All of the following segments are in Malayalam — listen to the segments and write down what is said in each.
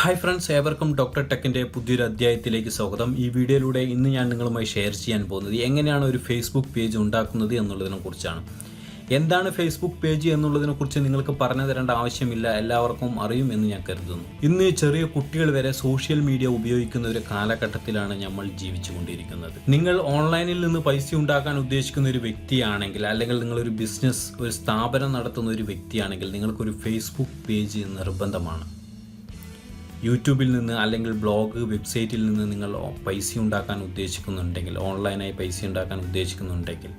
ഹായ് ഫ്രണ്ട്സ് ഏവർക്കും ഡോക്ടർ ടെക്കിന്റെ പുതിയൊരു അധ്യായത്തിലേക്ക് സ്വാഗതം. ഈ വീഡിയോയിലൂടെ ഇന്ന് ഞാൻ നിങ്ങളുമായി ഷെയർ ചെയ്യാൻ പോകുന്നത് എങ്ങനെയാണ് ഒരു ഫേസ്ബുക്ക് പേജ് ഉണ്ടാക്കുന്നത് എന്നുള്ളതിനെ കുറിച്ചാണ്. എന്താണ് ഫേസ്ബുക്ക് പേജ് എന്നുള്ളതിനെ കുറിച്ച് നിങ്ങൾക്ക് പറഞ്ഞു തരേണ്ട ആവശ്യമില്ല എല്ലാവർക്കും അറിയും എന്ന് ഞാൻ കരുതുന്നു. ഇന്ന് ചെറിയ കുട്ടികൾ വരെ സോഷ്യൽ മീഡിയ ഉപയോഗിക്കുന്ന ഒരു കാലഘട്ടത്തിലാണ് നമ്മൾ ജീവിച്ചുകൊണ്ടിരിക്കുന്നത്. നിങ്ങൾ ഓൺലൈനിൽ നിന്ന് പൈസ ഉണ്ടാക്കാൻ ഉദ്ദേശിക്കുന്ന ഒരു വ്യക്തിയാണെങ്കിൽ അല്ലെങ്കിൽ നിങ്ങളൊരു ബിസിനസ് ഒരു സ്ഥാപനം നടത്തുന്ന ഒരു വ്യക്തിയാണെങ്കിൽ നിങ്ങൾക്കൊരു ഫേസ്ബുക്ക് പേജ് നിർബന്ധമാണ്. യൂട്യൂബിൽ നിന്ന് അല്ലെങ്കിൽ ബ്ലോഗ് വെബ്സൈറ്റിൽ നിന്ന് നിങ്ങൾ പൈസ ഉണ്ടാക്കാൻ ഉദ്ദേശിക്കുന്നുണ്ടെങ്കിൽ ഓൺലൈനായി പൈസ ഉണ്ടാക്കാൻ ഉദ്ദേശിക്കുന്നുണ്ടെങ്കിൽ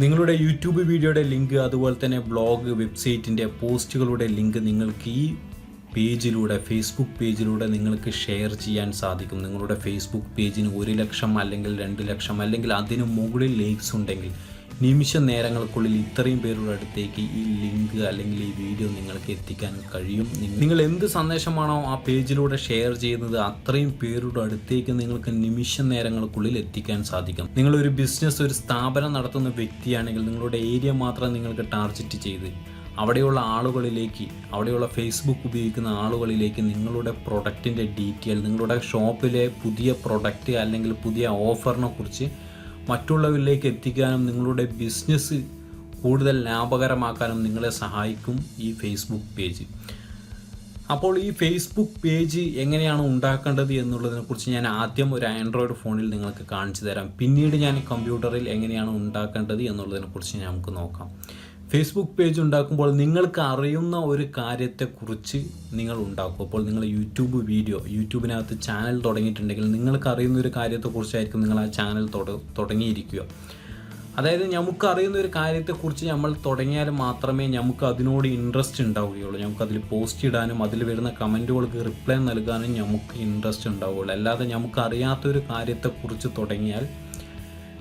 നിങ്ങളുടെ യൂട്യൂബ് വീഡിയോയുടെ ലിങ്ക് അതുപോലെ തന്നെ ബ്ലോഗ് വെബ്സൈറ്റിന്റെ പോസ്റ്റുകളുടെ ലിങ്ക് നിങ്ങൾക്ക് ഈ പേജിലൂടെ ഫേസ്ബുക്ക് പേജിലൂടെ നിങ്ങൾക്ക് ഷെയർ ചെയ്യാൻ സാധിക്കും. നിങ്ങളുടെ ഫേസ്ബുക്ക് പേജിന് ഒരു ലക്ഷം അല്ലെങ്കിൽ രണ്ട് ലക്ഷം അല്ലെങ്കിൽ അതിന് മുകളിൽ ലൈക്സ് ഉണ്ടെങ്കിൽ നിമിഷ നേരങ്ങൾക്കുള്ളിൽ ഇത്രയും പേരുടെ അടുത്തേക്ക് ഈ ലിങ്ക് അല്ലെങ്കിൽ ഈ വീഡിയോ നിങ്ങൾക്ക് എത്തിക്കാൻ കഴിയും. നിങ്ങൾ എന്ത് സന്ദേശമാണോ ആ പേജിലൂടെ ഷെയർ ചെയ്യുന്നത് അത്രയും പേരുടെ അടുത്തേക്ക് നിങ്ങൾക്ക് നിമിഷ നേരങ്ങൾക്കുള്ളിൽ എത്തിക്കാൻ സാധിക്കും. നിങ്ങൾ ഒരു ബിസിനസ് ഒരു സ്ഥാപനം നടത്തുന്ന വ്യക്തിയാണെങ്കിൽ നിങ്ങളുടെ ഏരിയ മാത്രം നിങ്ങൾക്ക് ടാർഗറ്റ് ചെയ്ത് അവിടെയുള്ള ആളുകളിലേക്ക് അവിടെയുള്ള ഫേസ്ബുക്ക് ഉപയോഗിക്കുന്ന ആളുകളിലേക്ക് നിങ്ങളുടെ പ്രൊഡക്റ്റിന്റെ ഡീറ്റെയിൽ നിങ്ങളുടെ ഷോപ്പിലെ പുതിയ പ്രൊഡക്റ്റ് അല്ലെങ്കിൽ പുതിയ ഓഫറിനെ കുറിച്ച് മറ്റുള്ളവരിലേക്ക് എത്തിക്കാനും നിങ്ങളുടെ ബിസിനസ് കൂടുതൽ ലാഭകരമാക്കാനും നിങ്ങളെ സഹായിക്കും ഈ ഫേസ്ബുക്ക് പേജ് അപ്പോൾ ഈ ഫേസ്ബുക്ക് പേജ് എങ്ങനെയാണ് ഉണ്ടാക്കേണ്ടത് എന്നുള്ളതിനെക്കുറിച്ച് ഞാൻ ആദ്യം ഒരു ആൻഡ്രോയിഡ് ഫോണിൽ നിങ്ങൾക്ക് കാണിച്ചു തരാം പിന്നീട് ഞാൻ കമ്പ്യൂട്ടറിൽ എങ്ങനെയാണ് ഉണ്ടാക്കേണ്ടത് എന്നുള്ളതിനെക്കുറിച്ച് നമുക്ക് നോക്കാം. ഫേസ്ബുക്ക് പേജ് ഉണ്ടാക്കുമ്പോൾ നിങ്ങൾക്ക് അറിയുന്ന ഒരു കാര്യത്തെക്കുറിച്ച് നിങ്ങൾ ഉണ്ടാക്കും. അപ്പോൾ നിങ്ങൾ യൂട്യൂബ് വീഡിയോ യൂട്യൂബിനകത്ത് ചാനൽ തുടങ്ങിയിട്ടുണ്ടെങ്കിൽ നിങ്ങൾക്ക് അറിയുന്ന ഒരു കാര്യത്തെക്കുറിച്ചായിരിക്കും നിങ്ങൾ ആ ചാനൽ തുടങ്ങിയിരിക്കുക. അതായത് നമുക്ക് അറിയുന്ന ഒരു കാര്യത്തെക്കുറിച്ച് നമ്മൾ തുടങ്ങിയാൽ മാത്രമേ നമുക്ക് അതിനോട് ഇൻട്രസ്റ്റ് ഉണ്ടാവുകയുള്ളൂ. നമുക്ക് അതിൽ പോസ്റ്റ് ഇടാനും അതിൽ വരുന്ന കമന്റുകൾക്ക് റിപ്ലൈ നൽകാനും നമുക്ക് ഇൻട്രസ്റ്റ് ഉണ്ടാവുകയുള്ളൂ. അല്ലാതെ നമുക്ക് അറിയാത്തൊരു കാര്യത്തെക്കുറിച്ച് തുടങ്ങിയാൽ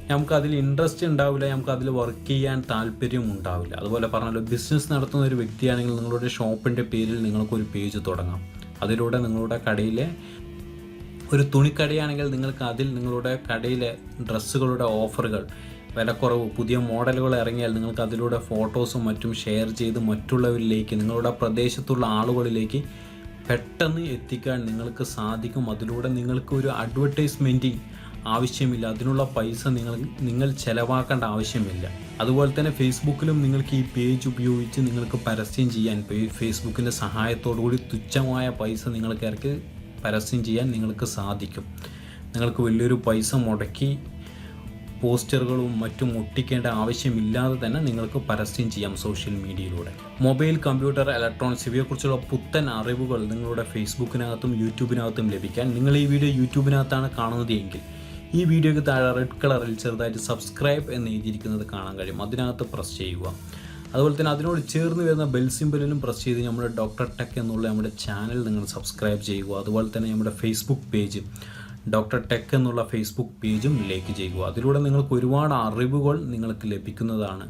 നമുക്ക് അതിൽ ഇൻട്രസ്റ്റ് ഉണ്ടാവില്ല നമുക്ക് അതിൽ വർക്ക് ചെയ്യാൻ താല്പര്യം ഉണ്ടാവില്ല. അതുപോലെ പറഞ്ഞാലോ ബിസിനസ് നടത്തുന്ന ഒരു വ്യക്തിയാണെങ്കിൽ നിങ്ങളുടെ ഷോപ്പിന്റെ പേരിൽ നിങ്ങൾക്കൊരു പേജ് തുടങ്ങാം. അതിലൂടെ നിങ്ങളുടെ കടയിലെ ഒരു തുണിക്കടയാണെങ്കിൽ നിങ്ങൾക്ക് അതിൽ നിങ്ങളുടെ കടയിലെ ഡ്രസ്സുകളുടെ ഓഫറുകൾ വിലക്കുറവ് പുതിയ മോഡലുകൾ ഇറങ്ങിയാൽ നിങ്ങൾക്ക് അതിലൂടെ ഫോട്ടോസും മറ്റും ഷെയർ ചെയ്ത് മറ്റുള്ളവരിലേക്ക് നിങ്ങളുടെ പ്രദേശത്തുള്ള ആളുകളിലേക്ക് പെട്ടെന്ന് എത്തിക്കാൻ നിങ്ങൾക്ക് സാധിക്കും. അതിലൂടെ നിങ്ങൾക്ക് ഒരു അഡ്വർടൈസ്മെന്റിങ് ആവശ്യമില്ല. അതിനുള്ള പൈസ നിങ്ങൾ നിങ്ങൾ ചിലവാക്കേണ്ട ആവശ്യമില്ല. അതുപോലെ തന്നെ ഫേസ്ബുക്കിലും നിങ്ങൾക്ക് ഈ പേജ് ഉപയോഗിച്ച് നിങ്ങൾക്ക് പരസ്യം ചെയ്യാൻ ഫേസ്ബുക്കിന്റെ സഹായത്തോടുകൂടി തുച്ഛമായ പൈസ നിങ്ങൾക്ക് ഇറക്കി പരസ്യം ചെയ്യാൻ നിങ്ങൾക്ക് സാധിക്കും. നിങ്ങൾക്ക് വലിയൊരു പൈസ മുടക്കി പോസ്റ്ററുകളും മറ്റും ഒട്ടിക്കേണ്ട ആവശ്യമില്ലാതെ തന്നെ നിങ്ങൾക്ക് പരസ്യം ചെയ്യാം സോഷ്യൽ മീഡിയയിലൂടെ. മൊബൈൽ കമ്പ്യൂട്ടർ ഇലക്ട്രോണിക്സ് ഇവയെക്കുറിച്ചുള്ള പുത്തൻ അറിവുകൾ നിങ്ങളുടെ ഫേസ്ബുക്കിനകത്തും യൂട്യൂബിനകത്തും ലഭിക്കാൻ നിങ്ങൾ ഈ വീഡിയോ യൂട്യൂബിനകത്താണ് കാണുന്നത് എങ്കിൽ ഈ വീഡിയോയ്ക്ക് താഴെ റെഡ് കളറിൽ ചെറുതായിട്ട് സബ്സ്ക്രൈബ് എന്ന് എഴുതിയിരിക്കുന്നത് കാണാൻ കഴിയും. അതിനകത്ത് പ്രസ് ചെയ്യുക. അതുപോലെ തന്നെ അതിനോട് ചേർന്ന് വരുന്ന ബെൽ സിമ്പലിലും പ്രസ് ചെയ്ത് നമ്മുടെ ഡോക്ടർ ടെക് എന്നുള്ള നമ്മുടെ ചാനൽ നിങ്ങൾ സബ്സ്ക്രൈബ് ചെയ്യുക. അതുപോലെ തന്നെ നമ്മുടെ ഫേസ്ബുക്ക് പേജ് ഡോക്ടർ ടെക് എന്നുള്ള ഫേസ്ബുക്ക് പേജും ലൈക്ക് ചെയ്യുക. അതിലൂടെ നിങ്ങൾക്ക് ഒരുപാട് അറിവുകൾ നിങ്ങൾക്ക് ലഭിക്കുന്നതാണ്.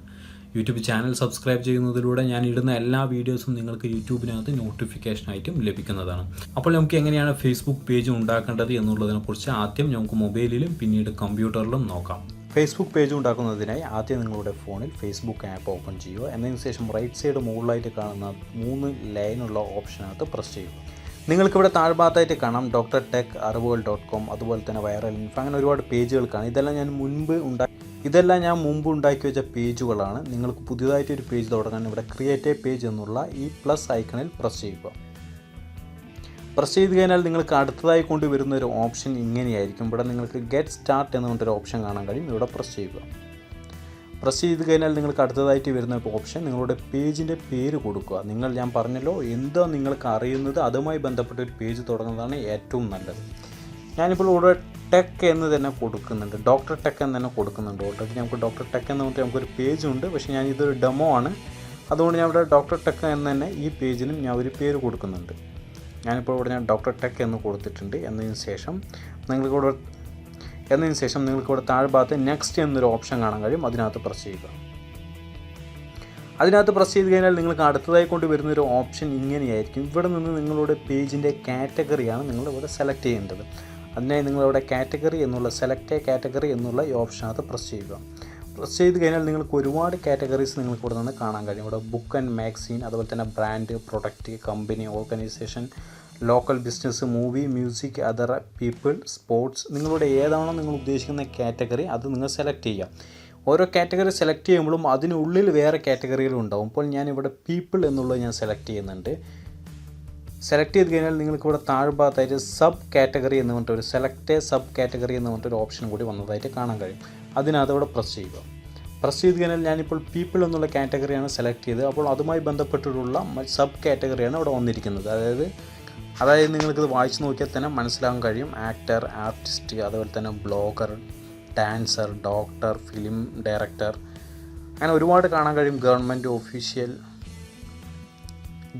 യൂട്യൂബ് ചാനൽ സബ്സ്ക്രൈബ് ചെയ്യുന്നതിലൂടെ ഞാൻ ഇടുന്ന എല്ലാ വീഡിയോസും നിങ്ങൾക്ക് യൂട്യൂബിനകത്ത് നോട്ടിഫിക്കേഷൻ ആയിട്ടും ലഭിക്കുന്നതാണ്. അപ്പോൾ നമുക്ക് എങ്ങനെയാണ് ഫേസ്ബുക്ക് പേജ് ഉണ്ടാക്കേണ്ടത് എന്നുള്ളതിനെക്കുറിച്ച് ആദ്യം നമുക്ക് മൊബൈലിലും പിന്നീട് കമ്പ്യൂട്ടറിലും നോക്കാം. ഫേസ്ബുക്ക് പേജ് ഉണ്ടാക്കുന്നതിനായി ആദ്യം നിങ്ങളുടെ ഫോണിൽ ഫേസ്ബുക്ക് ആപ്പ് ഓപ്പൺ ചെയ്യുക. എന്നതിന് ശേഷം റൈറ്റ് സൈഡ് മുകളിലായിട്ട് കാണുന്ന മൂന്ന് ലൈനുള്ള ഓപ്ഷനകത്ത് പ്രസ് ചെയ്യുക. നിങ്ങൾക്കിവിടെ താഴ്ഭാഗത്തായിട്ട് കാണാം ഡോക്ടർ ടെക് അറിവുകൾ ഡോട്ട് കോം അതുപോലെ തന്നെ വൈറൽ ഇൻഫോ അങ്ങനെ ഒരുപാട് പേജുകൾ കാണാം ഇതെല്ലാം ഞാൻ മുൻപ് ഉണ്ടാക്കി ഇതെല്ലാം ഞാൻ മുമ്പ് ഉണ്ടാക്കി വെച്ച പേജുകളാണ്. നിങ്ങൾക്ക് പുതിയതായിട്ട് ഒരു പേജ് തുടങ്ങാൻ ഇവിടെ ക്രിയേറ്റ് എ പേജ് എന്നുള്ള ഈ പ്ലസ് ഐക്കണിൽ പ്രസ് ചെയ്യുക. പ്രസ് ചെയ്ത് കഴിഞ്ഞാൽ നിങ്ങൾക്ക് അടുത്തതായി കൊണ്ടുവരുന്ന ഒരു ഓപ്ഷൻ ഇങ്ങനെയായിരിക്കും. ഇവിടെ നിങ്ങൾക്ക് ഗെറ്റ് സ്റ്റാർട്ട് എന്ന് പറഞ്ഞൊരു ഓപ്ഷൻ കാണാൻ കഴിയും. ഇവിടെ പ്രസ് ചെയ്യുക. പ്രസ് ചെയ്ത് കഴിഞ്ഞാൽ നിങ്ങൾക്ക് അടുത്തതായിട്ട് വരുന്ന ഓപ്ഷൻ നിങ്ങളുടെ പേജിന്റെ പേര് കൊടുക്കുക. നിങ്ങൾ ഞാൻ പറഞ്ഞല്ലോ എന്താ നിങ്ങൾക്ക് അറിയുന്നത്? അതുമായി ബന്ധപ്പെട്ട ഒരു പേജ് തുടങ്ങുന്നതാണ് ഏറ്റവും നല്ലത്. ഞാനിപ്പോൾ ഇവിടെ ടെക് എന്ന് തന്നെ കൊടുക്കുന്നുണ്ട്. ഡോക്ടർ ടെക് എന്ന് തന്നെ കൊടുക്കുന്നുണ്ട്. ഓൾറെഡി നമുക്ക് ഡോക്ടർ ടെക് എന്ന് പറഞ്ഞിട്ട് നമുക്കൊരു പേജ് ഉണ്ട് പക്ഷേ ഞാൻ ഇതൊരു ഡെമോ ആണ്. അതുകൊണ്ട് ഞാൻ ഇവിടെ ഡോക്ടർ ടെക് എന്ന് തന്നെ ഈ പേജിനും ഞാൻ ഒരു പേര് കൊടുക്കുന്നുണ്ട്. ഞാനിപ്പോൾ ഇവിടെ ഞാൻ ഡോക്ടർ ടെക് എന്ന് കൊടുത്തിട്ടുണ്ട്. എന്നതിന് ശേഷം നിങ്ങൾക്കിവിടെ എന്നതിന് ശേഷം നിങ്ങൾക്ക് ഇവിടെ താഴ്ഭാഗത്ത് നെക്സ്റ്റ് എന്നൊരു ഓപ്ഷൻ കാണാൻ കഴിയും. അതിനകത്ത് പ്രസ് ചെയ്യുക. അതിനകത്ത് പ്രസ് ചെയ്ത് കഴിഞ്ഞാൽ നിങ്ങൾക്ക് അടുത്തതായി കൊണ്ട് വരുന്നൊരു ഓപ്ഷൻ ഇങ്ങനെയായിരിക്കും. ഇവിടെ നിന്ന് നിങ്ങളുടെ പേജിന്റെ കാറ്റഗറിയാണ് നിങ്ങൾ ഇവിടെ സെലക്ട് ചെയ്യേണ്ടത്. അതിനായി നിങ്ങളിവിടെ കാറ്റഗറി എന്നുള്ള സെലക്ട് എ കാറ്റഗറി എന്നുള്ള ഈ ഓപ്ഷനകത്ത് പ്രസ് ചെയ്യുക. പ്രസ് ചെയ്ത് കഴിഞ്ഞാൽ നിങ്ങൾക്ക് ഒരുപാട് കാറ്റഗറീസ് നിങ്ങൾക്ക് ഇവിടെ നിന്ന് കാണാൻ കഴിയും. ഇവിടെ ബുക്ക് ആൻഡ് മാഗസീൻ അതുപോലെ തന്നെ brand product company organisation local business movie music other people sports നിങ്ങളുടെ ഏതാണോ നിങ്ങൾ ഉദ്ദേശിക്കുന്ന കാറ്റഗറി അത് നിങ്ങൾ സെലക്ട് ചെയ്യുക. ഓരോ കാറ്റഗറി സെലക്ട് ചെയ്യുമ്പോഴും അതിനുള്ളിൽ വേറെ കാറ്റഗറികളും ഉണ്ടാവും. ഞാൻ ഞാനിവിടെ പീപ്പിൾ എന്നുള്ളത് ഞാൻ സെലക്ട് ചെയ്യുന്നുണ്ട്. സെലക്ട് ചെയ്ത് കഴിഞ്ഞാൽ നിങ്ങൾക്ക് ഇവിടെ താഴ്ഭാഗത്തായിട്ട് സബ് കാറ്റഗറി എന്ന് പറഞ്ഞിട്ട് ഒരു സെലക്ട് സബ് കാറ്റഗറി എന്ന് പറഞ്ഞിട്ട് ഒരു ഓപ്ഷൻ കൂടി വന്നതായിട്ട് കാണാൻ കഴിയും. അതിനകത്ത് ഇവിടെ പ്രസ് ചെയ്യുക. പ്രസ് ചെയ്ത് കഴിഞ്ഞാൽ ഞാനിപ്പോൾ പീപ്പിൾ എന്നുള്ള കാറ്റഗറിയാണ് സെലക്ട് ചെയ്തത്. അപ്പോൾ അതുമായി ബന്ധപ്പെട്ടിട്ടുള്ള സബ് കാറ്റഗറിയാണ് ഇവിടെ വന്നിരിക്കുന്നത്. അതായത് അതായത് നിങ്ങൾക്കിത് വായിച്ച് നോക്കിയാൽ തന്നെ മനസ്സിലാകാൻ കഴിയും. ആക്ടർ ആർട്ടിസ്റ്റ് അതുപോലെ തന്നെ blogger dancer doctor film director അങ്ങനെ ഒരുപാട് കാണാൻ കഴിയും. ഗവൺമെന്റ് ഒഫീഷ്യൽ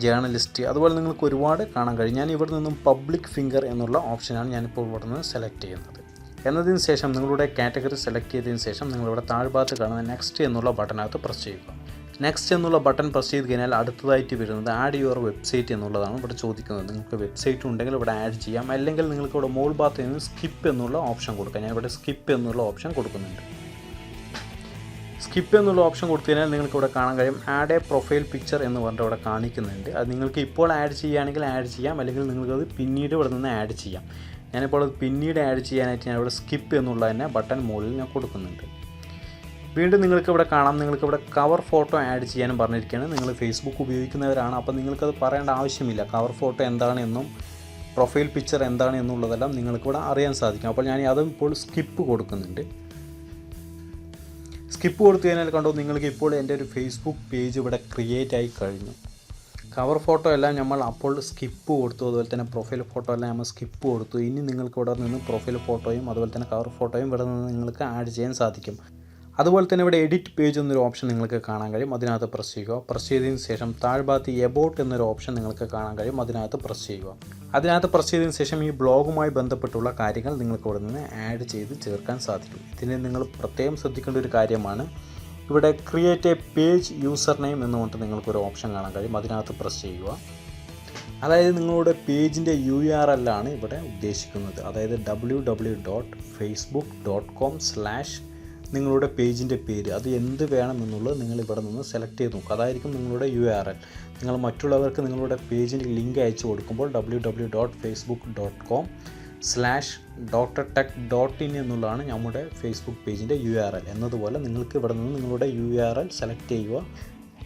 ജേർണലിസ്റ്റ് അതുപോലെ നിങ്ങൾക്ക് ഒരുപാട് കാണാൻ കഴിയും. ഞാൻ ഇവിടെ നിന്നും പബ്ലിക് ഫിംഗർ എന്നുള്ള ഓപ്ഷനാണ് ഞാനിപ്പോൾ ഇവിടെ നിന്ന് സെലക്ട് ചെയ്യുന്നത്. എന്നതിന് ശേഷം നിങ്ങളുടെ കാറ്റഗറി സെലക്ട് ചെയ്തതിന് ശേഷം നിങ്ങളിവിടെ താഴ്ഭാഗത്ത് കാണുന്ന നെക്സ്റ്റ് എന്നുള്ള ബട്ടനകത്ത് പ്രസ് ചെയ്യുക. നെക്സ്റ്റ് എന്നുള്ള ബട്ടൺ പ്രസ് ചെയ്ത് കഴിഞ്ഞാൽ അടുത്തതായിട്ട് വരുന്നത് ആഡ് യുവർ വെബ്സൈറ്റ് എന്നുള്ളതാണ് ഇവിടെ ചോദിക്കുന്നത്. നിങ്ങൾക്ക് വെബ്സൈറ്റ് ഉണ്ടെങ്കിൽ ഇവിടെ ആഡ് ചെയ്യാം. അല്ലെങ്കിൽ നിങ്ങൾക്ക് ഇവിടെ മോൾ ഭാഗത്ത് നിന്ന് സ്കിപ്പ് എന്നുള്ള ഓപ്ഷൻ കൊടുക്കാം. ഞാൻ ഇവിടെ സ്കിപ്പ് എന്നുള്ള ഓപ്ഷൻ കൊടുക്കുന്നുണ്ട്. സ്കിപ്പ് എന്നുള്ള ഓപ്ഷൻ കൊടുത്തു കഴിഞ്ഞാൽ നിങ്ങൾക്ക് ഇവിടെ കാണാൻ കഴിയും. ആഡ് എ പ്രൊഫൈൽ പിക്ചർ എന്ന് പറഞ്ഞിട്ട് ഇവിടെ കാണിക്കുന്നുണ്ട്. അത് നിങ്ങൾക്ക് ഇപ്പോൾ ആഡ് ചെയ്യുകയാണെങ്കിൽ ആഡ് ചെയ്യാം. അല്ലെങ്കിൽ നിങ്ങൾക്കത് പിന്നീട് ഇവിടെ നിന്ന് ആഡ് ചെയ്യാം. ഞാനിപ്പോൾ അത് പിന്നീട് ആഡ് ചെയ്യാനായിട്ട് ഞാൻ ഇവിടെ സ്കിപ്പ് എന്നുള്ള തന്നെ ബട്ടൺ മുകളിൽ ഞാൻ കൊടുക്കുന്നുണ്ട്. വീണ്ടും നിങ്ങൾക്ക് ഇവിടെ കാണാം. നിങ്ങൾക്ക് ഇവിടെ കവർ ഫോട്ടോ ആഡ് ചെയ്യാനും പറഞ്ഞിരിക്കുകയാണ്. നിങ്ങൾ ഫേസ്ബുക്ക് ഉപയോഗിക്കുന്നവരാണ്. അപ്പോൾ നിങ്ങൾക്കത് പറയേണ്ട ആവശ്യമില്ല. കവർ ഫോട്ടോ എന്താണെന്നും പ്രൊഫൈൽ പിക്ചർ എന്താണ് എന്നുള്ളതെല്ലാം നിങ്ങൾക്കിവിടെ അറിയാൻ സാധിക്കും. അപ്പോൾ ഞാൻ അതും ഇപ്പോൾ സ്കിപ്പ് കൊടുക്കുന്നുണ്ട്. സ്കിപ്പ് കൊടുത്തു കഴിഞ്ഞാൽ കണ്ടോ നിങ്ങൾക്ക് ഇപ്പോൾ എന്റെ ഒരു ഫേസ്ബുക്ക് പേജ് ഇവിടെ ക്രിയേറ്റ് ആയി കഴിഞ്ഞു. കവർ ഫോട്ടോ എല്ലാം നമ്മൾ അപ്പോൾ സ്കിപ്പ് കൊടുത്തു അതുപോലെ തന്നെ പ്രൊഫൈൽ ഫോട്ടോ എല്ലാം നമ്മൾ സ്കിപ്പ് കൊടുത്തു. ഇനി നിങ്ങൾക്ക് ഇവിടെ നിന്ന് പ്രൊഫൈൽ ഫോട്ടോയും അതുപോലെ തന്നെ കവർ ഫോട്ടോയും ഇവിടെ നിന്ന് നിങ്ങൾക്ക് ആഡ് ചെയ്യാൻ സാധിക്കും. അതുപോലെ തന്നെ ഇവിടെ എഡിറ്റ് പേജ് എന്നൊരു ഓപ്ഷൻ നിങ്ങൾക്ക് കാണാൻ കഴിയും. അതിനകത്ത് പ്രസ് ചെയ്യുക. പ്രസ് ചെയ്തതിന് ശേഷം താഴ്ഭാഗത്ത് എബോട്ട് എന്നൊരു ഓപ്ഷൻ നിങ്ങൾക്ക് കാണാൻ കഴിയും. അതിനകത്ത് പ്രസ് ചെയ്യുക. അതിനകത്ത് പ്രസ് ചെയ്തതിന് ശേഷം ഈ ബ്ലോഗുമായി ബന്ധപ്പെട്ടുള്ള കാര്യങ്ങൾ നിങ്ങൾക്ക് ഇവിടെ നിന്ന് ആഡ് ചെയ്ത് ചേർക്കാൻ സാധിക്കും. ഇതിന് നിങ്ങൾ പ്രത്യേകം ശ്രദ്ധിക്കേണ്ട ഒരു കാര്യമാണ്. ഇവിടെ create a page user name എന്ന് പറഞ്ഞിട്ട് നിങ്ങൾക്കൊരു ഓപ്ഷൻ കാണാൻ കഴിയും. അതിനകത്ത് പ്രസ് ചെയ്യുക. അതായത് നിങ്ങളുടെ പേജിന്റെ യു ആർ എൽ ആണ് ഇവിടെ ഉദ്ദേശിക്കുന്നത്. അതായത് W W dot Facebook dot com slash നിങ്ങളുടെ പേജിന്റെ പേര് അത് എന്ത് വേണമെന്നുള്ളത് നിങ്ങൾ ഇവിടെ നിന്ന് സെലക്ട് ചെയ്ത് നോക്കുക. അതായിരിക്കും നിങ്ങളുടെ യു ആർ എൽ നിങ്ങൾ മറ്റുള്ളവർക്ക് നിങ്ങളുടെ പേജിന്റെ ലിങ്ക് അയച്ചു കൊടുക്കുമ്പോൾ W W dot Facebook dot com slash doctor tech dot in എന്നുള്ളതാണ് നമ്മുടെ ഫേസ്ബുക്ക് പേജിന്റെ യു ആർ എൽ എന്നതുപോലെ നിങ്ങൾക്ക് ഇവിടെ നിന്ന് നിങ്ങളുടെ യു ആർ എൽ സെലക്ട് ചെയ്യുക.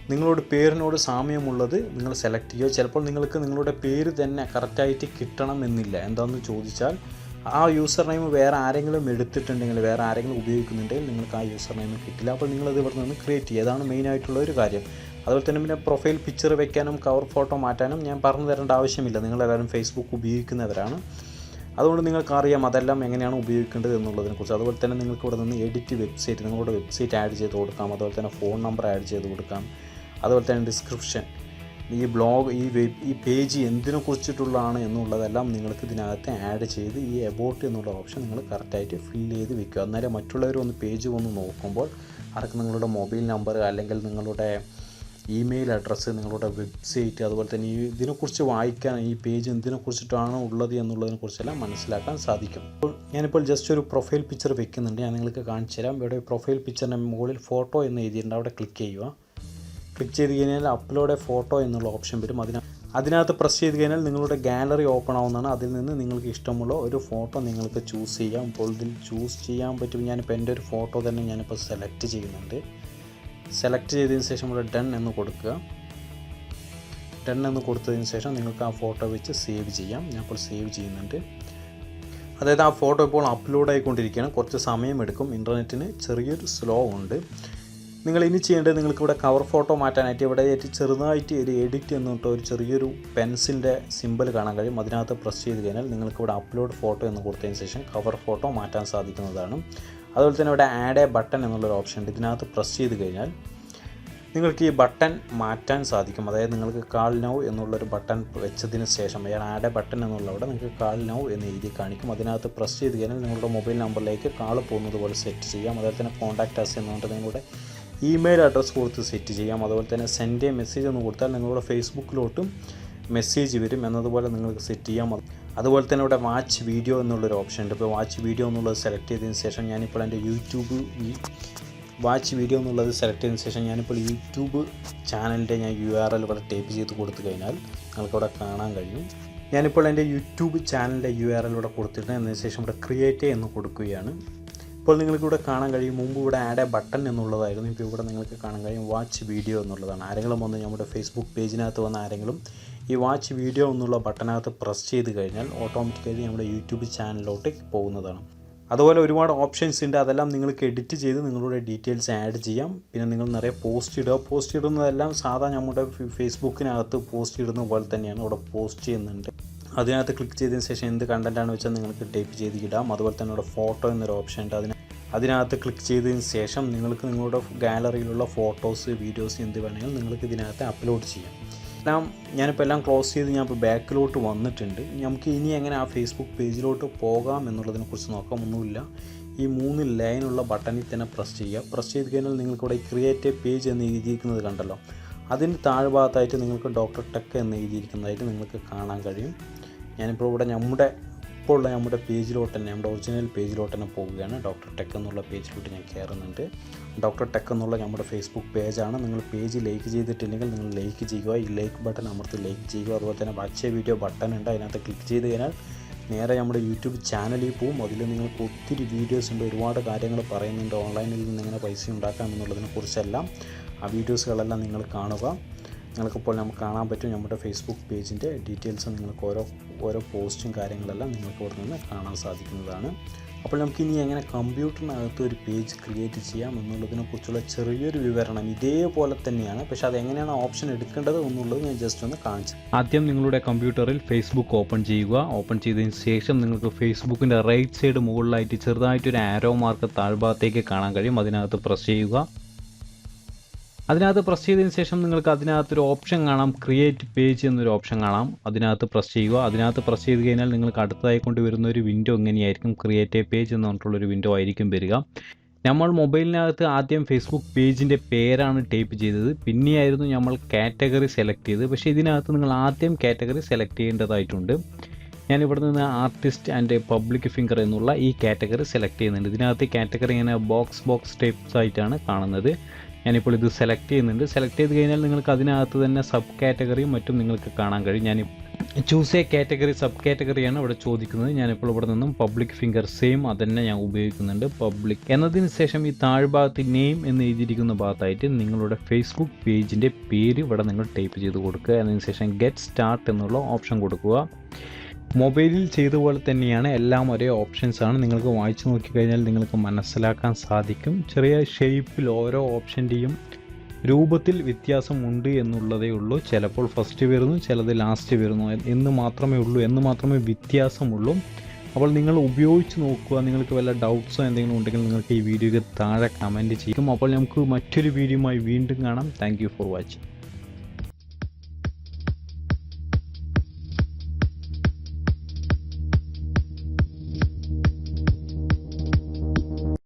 നിങ്ങളുടെ പേരിനോട് സാമ്യമുള്ളത് നിങ്ങൾ സെലക്ട് ചെയ്യുക. ചിലപ്പോൾ നിങ്ങൾക്ക് നിങ്ങളുടെ പേര് തന്നെ കറക്റ്റായിട്ട് കിട്ടണമെന്നില്ല. എന്താണെന്ന് ചോദിച്ചാൽ ആ യൂസർ നെയിം വേറെ ആരെങ്കിലും എടുത്തിട്ടുണ്ടെങ്കിൽ വേറെ ആരെങ്കിലും ഉപയോഗിക്കുന്നുണ്ടെങ്കിൽ നിങ്ങൾക്ക് ആ യൂസർ നെയിം കിട്ടില്ല. അപ്പോൾ നിങ്ങളത് ഇവിടെ നിന്ന് ക്രിയേറ്റ് ചെയ്യുക. അതാണ് മെയിനായിട്ടുള്ള ഒരു കാര്യം. അതുപോലെ തന്നെ പിന്നെ പ്രൊഫൈൽ പിക്ചർ വെക്കാനും കവർ ഫോട്ടോ മാറ്റാനും ഞാൻ പറഞ്ഞു തരേണ്ട ആവശ്യമില്ല. നിങ്ങൾ എല്ലാവരും ഫേസ്ബുക്ക് ഉപയോഗിക്കുന്നവരാണ്. അതുകൊണ്ട് നിങ്ങൾക്ക് അറിയാം അതെല്ലാം എങ്ങനെയാണ് ഉപയോഗിക്കേണ്ടത് എന്നുള്ളതിനെക്കുറിച്ച്. അതുപോലെ തന്നെ നിങ്ങൾക്ക് ഇവിടെ നിന്ന് എഡിറ്റ് വെബ്സൈറ്റ് നിങ്ങളുടെ വെബ്സൈറ്റ് ആഡ് ചെയ്ത് കൊടുക്കാം. അതുപോലെ തന്നെ ഫോൺ നമ്പർ ആഡ് ചെയ്ത് കൊടുക്കാം. അതുപോലെ തന്നെ ഡിസ്ക്രിപ്ഷൻ ഈ ബ്ലോഗ് ഈ വെബ് ഈ പേജ് എന്തിനെ കുറിച്ചിട്ടുള്ളതാണ് എന്നുള്ളതെല്ലാം നിങ്ങൾക്ക് ഇതിനകത്ത് ആഡ് ചെയ്ത് ഈ എബോട്ട് എന്നുള്ള ഓപ്ഷൻ നിങ്ങൾ കറക്റ്റായിട്ട് ഫിൽ ചെയ്ത് വെക്കുക. എന്നാലേ മറ്റുള്ളവർ ഒന്ന് പേജ് വന്ന് നോക്കുമ്പോൾ അവർക്ക് നിങ്ങളുടെ മൊബൈൽ നമ്പർ അല്ലെങ്കിൽ നിങ്ങളുടെ ഇമെയിൽ അഡ്രസ്സ് നിങ്ങളുടെ വെബ്സൈറ്റ് അതുപോലെ തന്നെ ഈ ഇതിനെക്കുറിച്ച് വായിക്കാൻ ഈ പേജ് എന്തിനെക്കുറിച്ചിട്ടാണ് ഉള്ളത് എന്നുള്ളതിനെക്കുറിച്ചെല്ലാം മനസ്സിലാക്കാൻ സാധിക്കും. അപ്പോൾ ഞാനിപ്പോൾ ജസ്റ്റ് ഒരു പ്രൊഫൈൽ പിക്ചർ വെക്കുന്നുണ്ട്. ഞാൻ നിങ്ങൾക്ക് കാണിച്ചു തരാം ഇവിടെ പ്രൊഫൈൽ പിക്ചറിന്റെ മുകളിൽ ഫോട്ടോ എന്ന് എഴുതിയിട്ടുണ്ട്. അവിടെ ക്ലിക്ക് ചെയ്യുക. ക്ലിക്ക് ചെയ്ത് കഴിഞ്ഞാൽ അപ്ലോഡ് എ ഫോട്ടോ എന്നുള്ള ഓപ്ഷൻ വരും. അതിനകത്ത് അതിനകത്ത് പ്രസ് ചെയ്ത് കഴിഞ്ഞാൽ നിങ്ങളുടെ ഗാലറി ഓപ്പൺ ആവുന്നതാണ്. അതിൽ നിന്ന് നിങ്ങൾക്ക് ഇഷ്ടമുള്ള ഒരു ഫോട്ടോ നിങ്ങൾക്ക് ചൂസ് ചെയ്യാം. അപ്പോൾ ഇതിൽ ചൂസ് ചെയ്യാൻ പറ്റും. ഞാനിപ്പോൾ എന്റെ ഒരു ഫോട്ടോ തന്നെ ഞാനിപ്പോൾ സെലക്ട് ചെയ്യുന്നുണ്ട്. സെലക്ട് ചെയ്തതിന് ശേഷം ഇവിടെ ഡൺ എന്ന് കൊടുക്കുക. ഡൺ എന്ന് കൊടുത്തതിന് ശേഷം നിങ്ങൾക്ക് ആ ഫോട്ടോ വെച്ച് സേവ് ചെയ്യാം. ഞാൻ ഇപ്പോൾ സേവ് ചെയ്യുന്നുണ്ട്. അതായത് ആ ഫോട്ടോ ഇപ്പോൾ അപ്ലോഡ് ആയിക്കൊണ്ടിരിക്കുകയാണ്. കുറച്ച് സമയമെടുക്കും ഇന്റർനെറ്റിന് ചെറിയൊരു സ്ലോ ഉണ്ട്. നിങ്ങൾ ഇനി ചെയ്യേണ്ടത് നിങ്ങൾക്ക് ഇവിടെ കവർ ഫോട്ടോ മാറ്റാനായിട്ട് ഇവിടെ ചെറുതായിട്ട് ഒരു എഡിറ്റ് എന്ന് എന്നിട്ട് ഒരു ചെറിയൊരു പെൻസിലിന്റെ സിമ്പിൾ കാണാൻ കഴിയും. അതിനകത്ത് പ്രസ് ചെയ്ത് കഴിഞ്ഞാൽ നിങ്ങൾക്ക് ഇവിടെ അപ്ലോഡ് ഫോട്ടോ എന്ന് കൊടുത്തതിന് ശേഷം കവർ ഫോട്ടോ മാറ്റാൻ സാധിക്കുന്നതാണ്. അതുപോലെ തന്നെ ഇവിടെ ആഡ് എ ബട്ടൺ എന്നുള്ളൊരു ഓപ്ഷൻ ഉണ്ട്. ഇതിനകത്ത് പ്രസ് ചെയ്ത് കഴിഞ്ഞാൽ നിങ്ങൾക്ക് ഈ ബട്ടൺ മാറ്റാൻ സാധിക്കും. അതായത് നിങ്ങൾക്ക് കാൾ നൗ എന്നുള്ളൊരു ബട്ടൺ വെച്ചതിന് ശേഷം അയാൾ ആഡ് എ ബട്ടൺ എന്നുള്ള അവിടെ നിങ്ങൾക്ക് കാൾ നൗ എന്ന് എഴുതി കാണിക്കും. അതിനകത്ത് പ്രസ് ചെയ്ത് കഴിഞ്ഞാൽ നിങ്ങളുടെ മൊബൈൽ നമ്പറിലേക്ക് കാൾ പോകുന്നത് പോലെ സെറ്റ് ചെയ്യാം. അതുപോലെ തന്നെ കോൺടാക്റ്റ് അസ് എന്നുകൊണ്ട് നിങ്ങളുടെ ഇമെയിൽ അഡ്രസ്സ് കൊടുത്ത് സെറ്റ് ചെയ്യാം. അതുപോലെ തന്നെ സെൻഡ് എ മെസ്സേജ് എന്ന് കൊടുത്താൽ നിങ്ങളുടെ ഫേസ്ബുക്കിലോട്ടും മെസ്സേജ് വരും. എന്നതുപോലെ നിങ്ങൾക്ക് സെറ്റ് ചെയ്യാം. അതുപോലെ തന്നെ ഇവിടെ വാച്ച് വീഡിയോ എന്നുള്ളൊരു ഓപ്ഷൻ ഉണ്ട്. ഇപ്പോൾ വാച്ച് വീഡിയോ എന്നുള്ളത് സെലക്ട് ചെയ്തതിന് ശേഷം ഞാനിപ്പോൾ എന്റെ യൂട്യൂബ് വാച്ച് വീഡിയോ എന്നുള്ളത് സെലക്ട് ചെയ്തതിന് ശേഷം ഞാനിപ്പോൾ യൂട്യൂബ് ചാനലിന്റെ ഞാൻ യു ആർ എൽ ഇവിടെ ടൈപ്പ് ചെയ്ത് കൊടുത്തു കഴിഞ്ഞാൽ നിങ്ങൾക്കവിടെ കാണാൻ കഴിയും. ഞാനിപ്പോൾ എന്റെ യൂട്യൂബ് ചാനലിന്റെ യു ആർ എൽ ഇവിടെ കൊടുത്തിട്ടുണ്ട് അതിന് ശേഷം ഇവിടെ ക്രിയേറ്റ് എന്ന് കൊടുക്കുകയാണ്. ഇപ്പോൾ നിങ്ങൾക്ക് ഇവിടെ കാണാൻ കഴിയും. മുമ്പ് ഇവിടെ ആഡ് എ ബട്ടൺ എന്നുള്ളതായിരുന്നു. ഇപ്പോൾ ഇവിടെ നിങ്ങൾക്ക് കാണാൻ കഴിയും. വാച്ച് വീഡിയോ എന്നുള്ളതാണ്. ആരെങ്കിലും വന്ന് നമ്മുടെ ഫേസ്ബുക്ക് പേജിനകത്ത് വന്ന ആരെങ്കിലും ഈ വാച്ച് വീഡിയോ എന്നുള്ള ബട്ടനകത്ത് പ്രസ് ചെയ്ത് കഴിഞ്ഞാൽ ഓട്ടോമാറ്റിക്കായി നമ്മുടെ യൂട്യൂബ് ചാനലിലോട്ട് പോകുന്നതാണ്. അതുപോലെ ഒരുപാട് ഓപ്ഷൻസ് ഉണ്ട്. അതെല്ലാം നിങ്ങൾക്ക് എഡിറ്റ് ചെയ്ത് നിങ്ങളുടെ ഡീറ്റെയിൽസ് ആഡ് ചെയ്യാം. പിന്നെ നിങ്ങൾ നിറയെ പോസ്റ്റ് ഇടുക. പോസ്റ്റ് ഇടുന്നതെല്ലാം സാധാ നമ്മുടെ ഫേസ്ബുക്കിനകത്ത് പോസ്റ്റ് ഇടുന്ന പോലെ തന്നെയാണ് അവിടെ പോസ്റ്റ് ചെയ്യുന്നുണ്ട്. അതിനകത്ത് ക്ലിക്ക് ചെയ്തതിന് ശേഷം എന്ത് കണ്ടന്റാണ് വെച്ചാൽ നിങ്ങൾക്ക് ടൈപ്പ് ചെയ്ത് ഇടാം. അതുപോലെ തന്നെ അവിടെ ഫോട്ടോ എന്നൊരു ഓപ്ഷൻ ഉണ്ട്. അതിന് അതിനകത്ത് ക്ലിക്ക് ചെയ്തതിന് ശേഷം നിങ്ങൾക്ക് നിങ്ങളുടെ ഗാലറിയിലുള്ള ഫോട്ടോസ് വീഡിയോസ് എന്ത് വേണമെങ്കിലും നിങ്ങൾക്ക് ഇതിനകത്ത് അപ്ലോഡ് ചെയ്യാം. എല്ലാം ഞാനിപ്പോൾ എല്ലാം ക്ലോസ് ചെയ്ത് ഞാൻ ഇപ്പോൾ ബാക്കിലോട്ട് വന്നിട്ടുണ്ട്. നമുക്ക് ഇനി എങ്ങനെ ആ ഫേസ്ബുക്ക് പേജിലോട്ട് പോകാം എന്നുള്ളതിനെക്കുറിച്ച് നോക്കാം. ഒന്നുമില്ല. ഈ മൂന്ന് ലൈനുള്ള ബട്ടണിൽ തന്നെ പ്രസ് ചെയ്യുക. പ്രസ് ചെയ്ത് കഴിഞ്ഞാൽ നിങ്ങൾക്കിവിടെ ക്രിയേറ്റ് പേജ് എന്ന് എഴുതിയിരിക്കുന്നത് കണ്ടല്ലോ. അതിന് താഴ്ഭാഗത്തായിട്ട് നിങ്ങൾക്ക് ഡോക്ടർ ടെക് എന്ന് എഴുതിയിരിക്കുന്നതായിട്ട് നിങ്ങൾക്ക് കാണാൻ കഴിയും. ഞാനിപ്പോൾ ഇവിടെ നമ്മുടെ ഇപ്പോൾ ഉള്ള നമ്മുടെ പേജിലോട്ട് തന്നെ നമ്മുടെ ഒറിജിനൽ പേജിലോട്ട് തന്നെ പോവുകയാണ്. ഡോക്ടർ ടെക് എന്നുള്ള പേജിലോട്ട് ഞാൻ കയറുന്നുണ്ട്. ഡോക്ടർ ടെക് എന്നുള്ള നമ്മുടെ ഫേസ്ബുക്ക് പേജാണ്. നിങ്ങൾ പേജ് ലൈക്ക് ചെയ്തിട്ടില്ലെങ്കിൽ നിങ്ങൾ ലൈക്ക് ചെയ്യുക. ഈ ലൈക്ക് ബട്ടൺ അമർത്തി ലൈക്ക് ചെയ്യുക. അതുപോലെ തന്നെ വാച്ച് വീഡിയോ ബട്ടൺ ഉണ്ട് അതിനകത്ത് ക്ലിക്ക് ചെയ്ത് കഴിഞ്ഞാൽ നേരെ നമ്മുടെ യൂട്യൂബ് ചാനലിൽ പോവും. അതിൽ നിങ്ങൾക്ക് ഒത്തിരി വീഡിയോസ് ഉണ്ട് ഒരുപാട് കാര്യങ്ങൾ പറയുന്നുണ്ട്. ഓൺലൈനിൽ നിന്ന് എങ്ങനെ പൈസ ഉണ്ടാക്കാം എന്നുള്ളതിനെക്കുറിച്ചെല്ലാം ആ വീഡിയോസുകളെല്ലാം നിങ്ങൾ കാണുക. നിങ്ങൾക്കിപ്പോൾ നമുക്ക് കാണാൻ പറ്റും നമ്മുടെ ഫേസ്ബുക്ക് പേജിന്റെ ഡീറ്റെയിൽസ് നിങ്ങൾക്ക് ഓരോ ഓരോ പോസ്റ്റും കാര്യങ്ങളെല്ലാം നിങ്ങൾക്ക് ഇവിടെ നിന്ന് കാണാൻ സാധിക്കുന്നതാണ്. അപ്പോൾ നമുക്ക് ഇനി എങ്ങനെ കമ്പ്യൂട്ടറിനകത്ത് ഒരു പേജ് ക്രിയേറ്റ് ചെയ്യാം എന്നുള്ളതിനെക്കുറിച്ചുള്ള ചെറിയൊരു വിവരണം ഇതേപോലെ തന്നെയാണ്. പക്ഷെ അത് എങ്ങനെയാണ് ഓപ്ഷൻ എടുക്കേണ്ടത് എന്നുള്ളത് ഞാൻ ജസ്റ്റ് ഒന്ന് കാണിച്ചു ആദ്യം നിങ്ങളുടെ കമ്പ്യൂട്ടറിൽ ഫേസ്ബുക്ക് ഓപ്പൺ ചെയ്യുക. ഓപ്പൺ ചെയ്തതിന് ശേഷം നിങ്ങൾക്ക് ഫേസ്ബുക്കിന്റെ റൈറ്റ് സൈഡ് മുകളിലായിട്ട് ചെറുതായിട്ടൊരു ആരോ മാർക്ക് താഴ്ഭാഗത്തേക്ക് കാണാൻ കഴിയും. അതിനകത്ത് പ്രസ് ചെയ്യുക. അതിനകത്ത് പ്രസ് ചെയ്തതിന് ശേഷം നിങ്ങൾക്ക് അതിനകത്തൊരു ഓപ്ഷൻ കാണാം. ക്രിയേറ്റ് പേജ് എന്നൊരു ഓപ്ഷൻ കാണാം. അതിനകത്ത് പ്രസ് ചെയ്യുക. അതിനകത്ത് പ്രസ് ചെയ്ത് കഴിഞ്ഞാൽ നിങ്ങൾക്ക് അടുത്തതായി കൊണ്ടുവരുന്ന ഒരു വിൻഡോ എങ്ങനെയായിരിക്കും? ക്രിയേറ്റ് എ പേജ് എന്ന് പറഞ്ഞിട്ടുള്ളൊരു വിൻഡോ ആയിരിക്കും വരിക. നമ്മൾ മൊബൈലിനകത്ത് ആദ്യം ഫേസ്ബുക്ക് പേജിന്റെ പേരാണ് ടൈപ്പ് ചെയ്തത്. പിന്നെയായിരുന്നു നമ്മൾ കാറ്റഗറി സെലക്ട് ചെയ്തത്. പക്ഷേ ഇതിനകത്ത് നിങ്ങൾ ആദ്യം കാറ്റഗറി സെലക്ട് ചെയ്യേണ്ടതായിട്ടുണ്ട്. ഞാൻ ഇവിടെ നിന്ന് ആർട്ടിസ്റ്റ് ആൻഡ് പബ്ലിക് ഫിംഗർ എന്നുള്ള ഈ കാറ്റഗറി സെലക്ട് ചെയ്യുന്നുണ്ട്. ഇതിനകത്ത് കാറ്റഗറി ഇങ്ങനെ ബോക്സ് ബോക്സ് ടൈപ്സ് ആയിട്ടാണ് കാണുന്നത്. ഞാനിപ്പോൾ ഇത് സെലക്ട് ചെയ്യുന്നുണ്ട്. സെലക്ട് ചെയ്ത് കഴിഞ്ഞാൽ നിങ്ങൾക്ക് അതിനകത്ത് തന്നെ സബ് കാറ്റഗറിയും മറ്റും നിങ്ങൾക്ക് കാണാൻ കഴിയും. ഞാൻ ചൂസ് എ കാറ്റഗറി സബ് കാറ്റഗറിയാണ് ഇവിടെ ചോദിക്കുന്നത്. ഞാനിപ്പോൾ ഇവിടെ നിന്നും പബ്ലിക് ഫിംഗർ സെയിം അതന്നെ ഞാൻ ഉപയോഗിക്കുന്നുണ്ട്. പബ്ലിക് എന്നതിന് ശേഷം ഈ താഴ്ഭാഗത്ത് നെയിം എന്ന് എഴുതിയിരിക്കുന്ന ഭാഗത്തായിട്ട് നിങ്ങളുടെ ഫേസ്ബുക്ക് പേജിന്റെ പേര് ഇവിടെ നിങ്ങൾ ടൈപ്പ് ചെയ്ത് കൊടുക്കുക. അതിന് ശേഷം ഗെറ്റ് സ്റ്റാർട്ട് എന്നുള്ള ഓപ്ഷൻ കൊടുക്കുക. മൊബൈലിൽ ചെയ്ത പോലെ തന്നെയാണ് എല്ലാം ഒരേ ഓപ്ഷൻസാണ് നിങ്ങൾക്ക് വായിച്ചു നോക്കിക്കഴിഞ്ഞാൽ നിങ്ങൾക്ക് മനസ്സിലാക്കാൻ സാധിക്കും. ചെറിയ ഷേപ്പിൽ ഓരോ ഓപ്ഷന്റെയും രൂപത്തിൽ വ്യത്യാസമുണ്ട് എന്നുള്ളതേ ഉള്ളൂ. ചിലപ്പോൾ ഫസ്റ്റ് വരുന്നു ചിലത് ലാസ്റ്റ് വരുന്നു. എന്ന് മാത്രമേ ഉള്ളൂ എന്ന് മാത്രമേ വ്യത്യാസമുള്ളൂ. അപ്പോൾ നിങ്ങൾ ഉപയോഗിച്ച് നോക്കുക നിങ്ങൾക്ക് വല്ല ഡൗട്ട്സോ എന്തെങ്കിലും ഉണ്ടെങ്കിൽ നിങ്ങൾക്ക് ഈ വീഡിയോയ്ക്ക് താഴെ കമന്റ് ചെയ്യും. അപ്പോൾ നമുക്ക് മറ്റൊരു വീഡിയോയുമായി വീണ്ടും കാണാം. Thank for watching